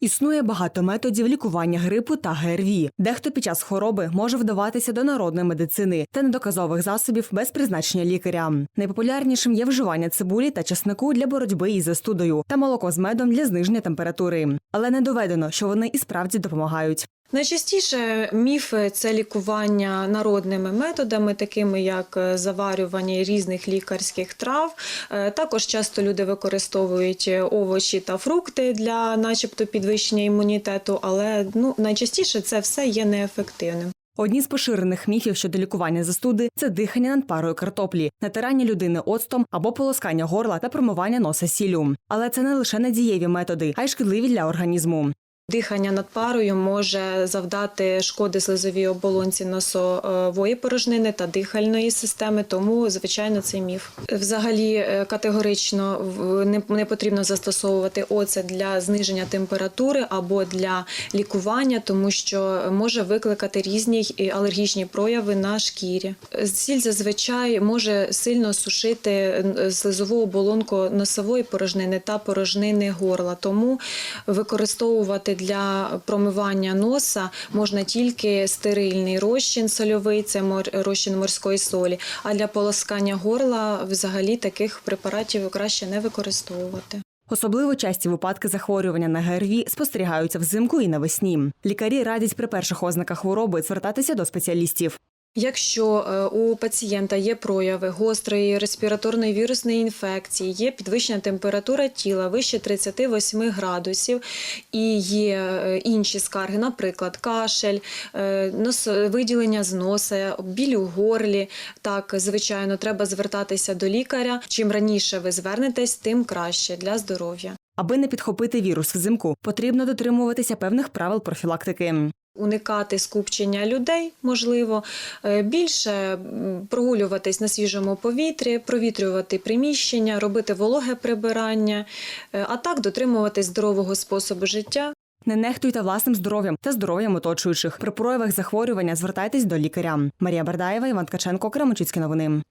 Існує багато методів лікування грипу та ГРВІ. Дехто під час хвороби може вдаватися до народної медицини та недоказових засобів без призначення лікаря. Найпопулярнішим є вживання цибулі та чеснику для боротьби із застудою та молоко з медом для зниження температури. Але не доведено, що вони і справді допомагають. Найчастіше міфи це лікування народними методами, такими як е, заварювання різних лікарських трав. Е, Також часто люди використовують е, овочі та фрукти для, начебто, підвищення імунітету, але ну найчастіше це все є неефективним. Одні з поширених міфів щодо лікування застуди це дихання над парою картоплі, натирання людини оцтом або полоскання горла та промивання носа сіллю. Але це не лише надієві методи, а й шкідливі для організму. Дихання над парою може завдати шкоди слизовій оболонці носової порожнини та дихальної системи, тому звичайно це міф. Взагалі е, категорично не, потрібно застосовувати оцет для зниження температури або для лікування, тому що може викликати різні алергічні прояви на шкірі. Сіль зазвичай може сильно сушити слизову оболонку носової порожнини та порожнини горла, тому використовувати для промивання носа можна тільки стерильний розчин сольовий, це розчин морської солі. А для полоскання горла взагалі таких препаратів краще не використовувати. Особливо часті випадки захворювання на ГРВІ спостерігаються взимку і навесні. Лікарі радять при перших ознаках хвороби звертатися до спеціалістів. Якщо е, у пацієнта є прояви гострої респіраторної вірусної інфекції, є підвищена температура тіла вище 38 градусів і є е, інші скарги, наприклад, кашель, е, виділення з носа, біль у горлі, так, звичайно, треба звертатися до лікаря. Чим раніше ви звернетесь, тим краще для здоров'я. Аби не підхопити вірус взимку, потрібно дотримуватися певних правил профілактики. Уникати скупчення людей, можливо, е, більше прогулюватись на свіжому повітрі, провітрювати приміщення, робити вологе прибирання, е, а так дотримуватись здорового способу життя. Не нехтуйте власним здоров'ям та здоров'ям оточуючих. При проявах захворювання звертайтесь до лікаря. Марія Бердаєва, Іван Ткаченко, Крамочицькі новини.